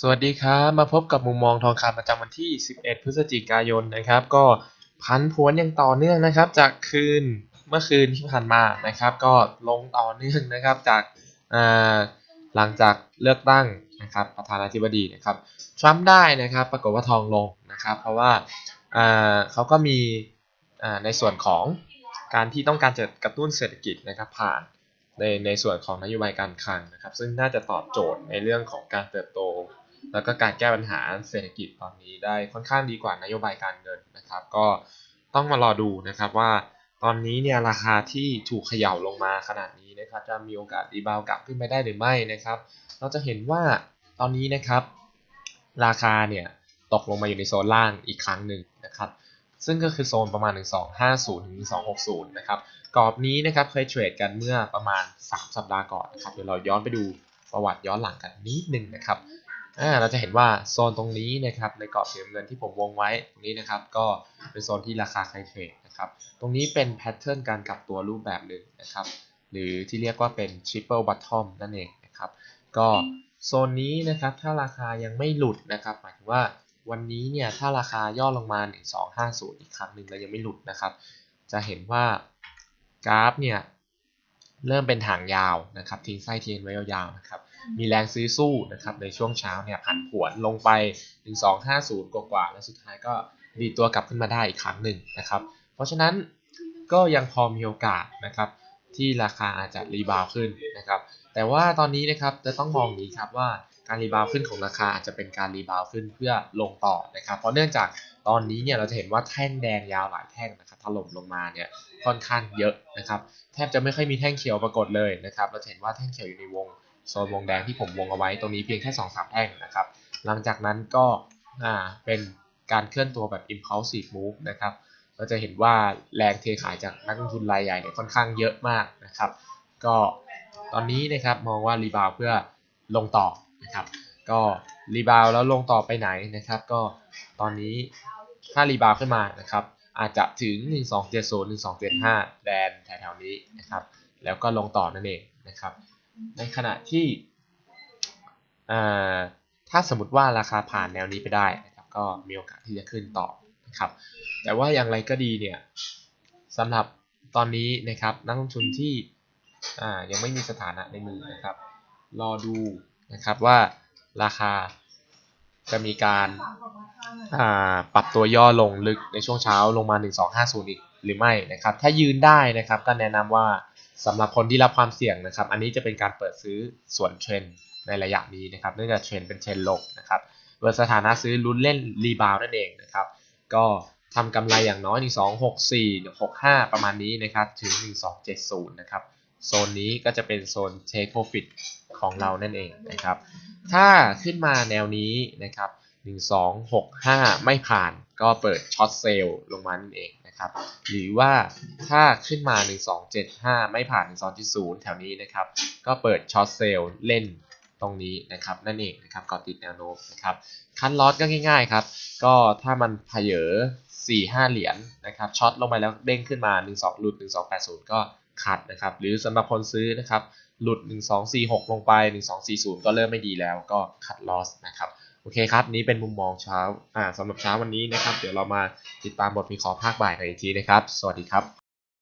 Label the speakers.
Speaker 1: สวัสดีครับ มาพบกับมุมมองทองคำประจำวันที่ 11 พฤศจิกายนนะครับ ก็พันผวนอย่างต่อเนื่องนะครับ จากคืนเมื่อคืนที่ผ่านมานะครับ ก็ลงต่อเนื่องนะครับจากหลังจากเลือกตั้งนะครับประธานาธิบดีนะครับทรัมป์ได้นะครับ ปรากฏว่าทองลงนะครับ เพราะว่าเขาก็มีในส่วนของการที่ต้องการจะกระตุ้นเศรษฐกิจนะครับผ่าน ในในส่วนของนโยบายการคลังนะครับ ซึ่งน่าจะตอบโจทย์ในเรื่องของการเติบโต แล้วก็การแก้ปัญหาเศรษฐกิจตอนนี้ได้ค่อนข้างดีกว่านโยบายการเงินนะครับ ก็ต้องมารอดูนะครับว่าตอนนี้เนี่ยราคาที่ถูกเขย่าลงมาขนาดนี้นะครับ จะมีโอกาสรีบาวกลับขึ้นไปได้หรือไม่นะครับ เราจะเห็นว่าตอนนี้นะครับ ราคาเนี่ยตกลงมาอยู่ในโซนล่างอีกครั้งหนึ่งนะครับ ซึ่งก็คือโซนประมาณ 1250ถึง1260 นะครับ กรอบนี้นะครับเคยเทรดกันเมื่อประมาณ 3 สัปดาห์ก่อนนะครับ เดี๋ยวเราย้อนไปดูประวัติย้อนหลังกันนิดนึงนะครับเราจะเห็นว่าโซนตรงนี้นะครับในกรอบสีน้ำเงินที่ผมวงไว้ตรงนี้นะครับก็เป็นโซนที่ราคาไคเทรดนะครับตรงนี้เป็นแพทเทิร์นการกลับตัวรูปแบบหนึ่งนะครับหรือที่เรียกว่าเป็น triple bottom นั่นเองนะครับก็โซนนี้นะครับถ้าราคายังไม่หลุดนะครับหมายถึงว่า วันนี้เนี่ยถ้าราคาย่อลงมา 1250 อีกครั้งหนึ่งแล้วยังไม่หลุดนะครับ จะเห็นว่ากราฟเนี่ยเริ่มเป็นทางยาวนะครับทิ้งไส้เทียนไว้ยาวๆนะครับมีแรงซื้อสู้นะครับในช่วงเช้าเนี่ยผันผวนลงไปถึง250 กว่าๆแล้วสุดท้ายก็ดีตัวกลับขึ้นมาได้อีกครั้งหนึ่งนะครับ เพราะฉะนั้นก็ยังพอมีโอกาสนะครับที่ราคาอาจจะรีบาวขึ้นนะครับแต่ว่าตอนนี้นะครับจะต้องมองอย่างนี้ครับว่า การรีบาวขึ้นของราคาอาจจะเป็นการรีบาวขึ้นเพื่อลงต่อนะครับเพราะเนื่องจากตอนนี้เนี่ยเราจะเห็นว่าแท่งแดงยาวหลายแท่งนะครับถล่มลงมาเนี่ยค่อนข้างเยอะนะครับแทบจะไม่ค่อยมีแท่งเขียวปรากฏเลยนะครับเราเห็นว่าแท่งเขียวอยู่ในวงโซนวงแดงที่ผมวงเอาไว้ตรงนี้เพียงแค่2อสามแท่งนะครับหลังจากนั้นก็อ่าเป็นการเคลื่อนตัวแบบ impulsive move นะครับเราจะเห็นว่าแรงเทขายจากนักลงทุนรายใหญ่เนี่ยค่อนข้างเยอะมากนะครับ ก็ตอนนี้นะครับมองว่ารีบาวเพื่อลงต่อ นะครับ ก็รีบาวแล้วลงต่อไปไหนนะครับ ก็ตอนนี้ถ้ารีบาวขึ้นมานะครับ อาจจะถึง 1270 1275แดนแถวๆนี้นะครับ แล้วก็ลงต่อนั่นเองนะครับ ในขณะที่ถ้าสมมติว่าราคาผ่านแนวนี้ไปได้นะครับ ก็มีโอกาสที่จะขึ้นต่อนะครับ แต่ว่าอย่างไรก็ดีเนี่ยสำหรับตอนนี้นะครับนักลงทุนที่ยังไม่มีสถานะในมือนะครับ รอดู นะครับว่าราคาจะมีการาปรับตัวย่อลงลึกในช่วงเช้าลงมา 1250 อีกหรือไม่นะครับ ถ้ายืนได้นะครับก็แนะนำว่าสำหรับคนที่รับความเสี่ยงนะครับ อันนี้จะเป็นการเปิดซื้อส่วนเทรนในระยะนี้นะครับ เนื่องจากเทรนเป็นเทรนลงนะครับเบอร์สถานะซื้อลุ้นเล่นรีบาวนั่นเองนะครับ ก็ทำกำไรอย่างน้อย 1264 65 ประมาณนี้นะครับ ถึง 1270 นะครับ โซนนี้ก็จะเป็นโซน take profit ของเรานั่นเองนะครับ ถ้าขึ้นมาแนวนี้นะครับ1265 ไม่ผ่านก็เปิดช็อตเซลล์ลงมานั่นเองนะครับหรือว่าถ้าขึ้นมา 1275 ไม่ผ่าน 12.0แถวนี้นะครับ ก็เปิดช็อตเซลล์เล่นตรงนี้นะครับนั่นเองนะครับก่อติดแนวโน้มนะครับคันลอสก็ง่ายๆครับ ก็ถ้ามันพเยอ4 5 เหรียญนะครับช็อตลงไปแล้วเด้งขึ้นมา 1 2หลุด1280 ก็ คัดนะครับ หรือสำหรับคนซื้อนะครับ หลุด 1246 ลงไป 1240 ก็เริ่มไม่ดีแล้วก็คัดลอสนะครับโอเคครับ นี้เป็นมุมมองเช้าอ่าสำหรับเช้าวันนี้นะครับ เดี๋ยวเรามาติดตามบทวิเคราะห์ภาคบ่ายกันอีกทีนะครับ สวัสดีครับ